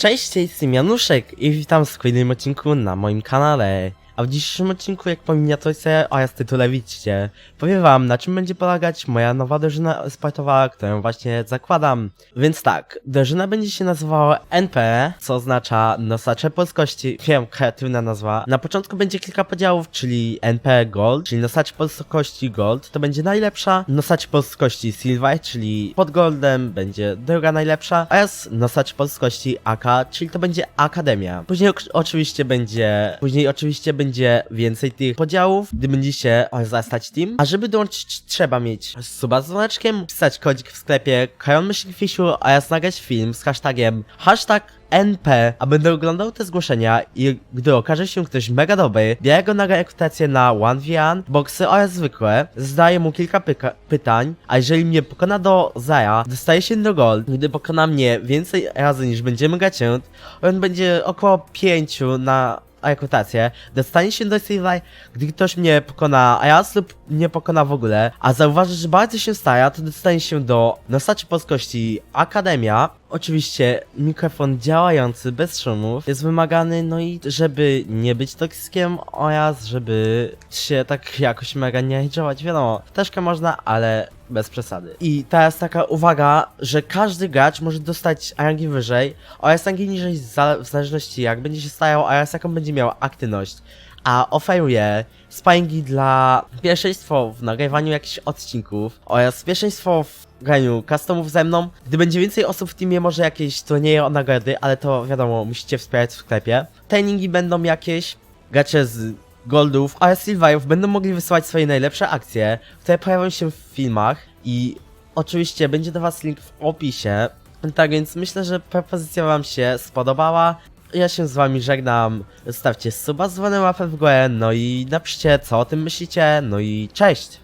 Cześć, to jest Januszek i witam w kolejnym odcinku na moim kanale. A w dzisiejszym odcinku, jak po miniaturce oraz tytule widzicie, powiem wam na czym będzie polegać moja nowa drużyna sportowa, którą właśnie zakładam. Więc tak, drużyna będzie się nazywała NP, co oznacza nosacze polskości, wiem, kreatywna nazwa. Na początku będzie kilka podziałów, czyli NP Gold, czyli nosacz polskości Gold, to będzie najlepsza, nosacz polskości Silver, czyli pod Goldem będzie druga najlepsza, oraz nosacz polskości AK, czyli to będzie Akademia. Później oczywiście będzie, później oczywiście będzie więcej tych podziałów, gdy będziecie zastać team, a żeby dołączyć trzeba mieć suba z dzwoneczkiem, pisać kodzik w sklepie, Kajon Myśl Fisiu oraz nagrać film z hashtagiem hashtag NP, a będę oglądał te zgłoszenia i gdy okaże się ktoś mega dobry, biorę go na rekrutację na 1v1, boxy oraz zwykłe, zadaję mu kilka pytań, a jeżeli mnie pokona do zera, dostaje się do gold. Gdy pokona mnie więcej razy niż będziemy gaciąć, on będzie około 5 na rekrutację, dostanie się do silver, gdy ktoś mnie pokona raz lub nie pokona w ogóle, a zauważy, że bardzo się stara, to dostanie się do nosaczy polskości Akademia. Oczywiście mikrofon działający bez szumów jest wymagany, no i żeby nie być toksyskiem oraz żeby się tak jakoś mega nie działać, wiadomo, troszkę można, ale bez przesady. I teraz taka uwaga, że każdy gracz może dostać rangi wyżej oraz rangi niżej w zależności jak będzie się starał oraz jaką będzie miał aktywność. A oferuje sparingi dla pierwszeństwo w nagrywaniu jakichś odcinków oraz pierwszeństwo w graniu customów ze mną. Gdy będzie więcej osób w teamie, może jakieś turnieje o nagrody, ale to wiadomo, musicie wspierać w sklepie. Treningi będą jakieś, gracze z goldów oraz silverów będą mogli wysyłać swoje najlepsze akcje, które pojawią się w filmach i oczywiście będzie do was link w opisie. Tak więc myślę, że propozycja wam się spodobała. Ja się z wami żegnam. Zostawcie suba z dzwonem łapę w górę, no i napiszcie co o tym myślicie, no i cześć!